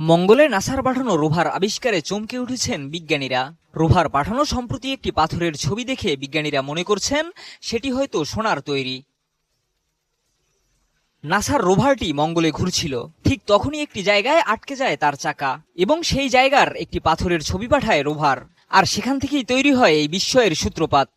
মঙ্গলে নাসার পাঠানো রোভার আবিষ্কারে চমকে উঠেছেন বিজ্ঞানীরা। রোভার পাঠানো সম্প্রতি একটি পাথরের ছবি দেখে বিজ্ঞানীরা মনে করছেন সেটি হয়তো সোনার তৈরি। নাসার রোভারটি মঙ্গলে ঘুরছিল। ঠিক তখনই একটি জায়গায় আটকে যায় তার চাকা এবং সেই জায়গার একটি পাথরের ছবি পাঠায় রোভার। আর সেখান থেকেই তৈরি হয় এই বিস্ময়ের সূত্রপাত।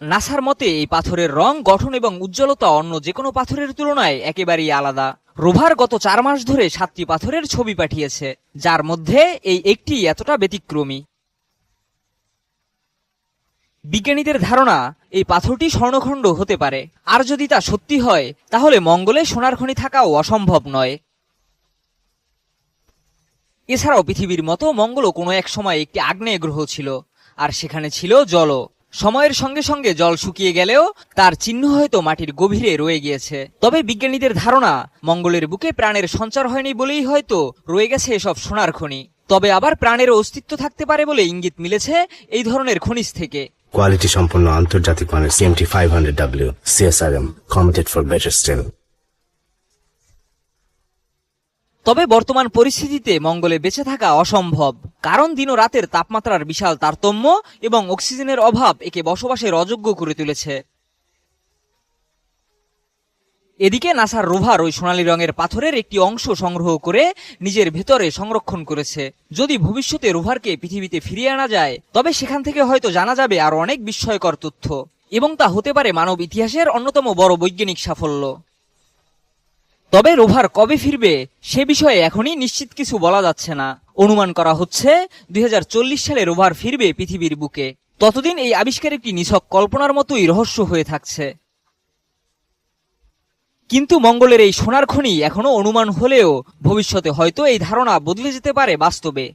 নাসার মতে এই পাথরের রং গঠন এবং উজ্জ্বলতা অন্য যে কোনো পাথরের তুলনায় একেবারেই আলাদা। রোভার গত চার মাস ধরে সাতটি পাথরের ছবি পাঠিয়েছে, যার মধ্যে এই একটি এতটা ব্যতিক্রমী। বিজ্ঞানীদের ধারণা, এই পাথরটি স্বর্ণখণ্ড হতে পারে। আর যদি তা সত্যি হয়, তাহলে মঙ্গলে সোনার খনি থাকাও অসম্ভব নয়। এছাড়াও পৃথিবীর মতো মঙ্গলও কোনো এক সময় একটি আগ্নেয় গ্রহ ছিল, আর সেখানে ছিল জলও। সময়ের সঙ্গে সঙ্গে জল শুকিয়ে গেলেও তার চিহ্ন হয়তো মাটির গভীরে রয়ে গিয়েছে। তবে বিজ্ঞানীদের ধারণা, মঙ্গলের বুকে প্রাণের সঞ্চার হয়নি বলেই হয়তো রয়ে গেছে এসব সোনার খনি। তবে আবার প্রাণের অস্তিত্ব থাকতে পারে বলে ইঙ্গিত মিলেছে এই ধরনের খনিজ থেকে। কোয়ালিটি সম্পন্ন আন্তর্জাতিক মানের CMT five hundred W CSRM committed for better steel তবে বর্তমান পরিস্থিতিতে মঙ্গলে বেঁচে থাকা অসম্ভব। কারণ দিন ও রাতের তাপমাত্রার বিশাল তারতম্য এবং অক্সিজেনের অভাব একে বসবাসের অযোগ্য করে তুলেছে। এদিকে নাসার রোভার ওই সোনালী রঙের পাথরের একটি অংশ সংগ্রহ করে নিজের ভেতরে সংরক্ষণ করেছে। যদি ভবিষ্যতে রোভারকে পৃথিবীতে ফিরিয়ে আনা যায়, তবে সেখান থেকে হয়তো জানা যাবে আরও অনেক বিস্ময়কর তথ্য। এবং তা হতে পারে মানব ইতিহাসের অন্যতম বড় বৈজ্ঞানিক সাফল্য। তবে রোভার কবে ফিরবে, সে বিষয়ে এখনই নিশ্চিত কিছু বলা যাচ্ছে না। অনুমান করা হচ্ছে, দুই হাজার চল্লিশ সালে রোভার ফিরবে পৃথিবীর বুকে। ততদিন এই আবিষ্কার একটি নিছক কল্পনার মতোই রহস্য হয়ে থাকছে। কিন্তু মঙ্গলের এই সোনার খনি এখনও অনুমান হলেও ভবিষ্যতে হয়তো এই ধারণা বদলে যেতে পারে বাস্তবে।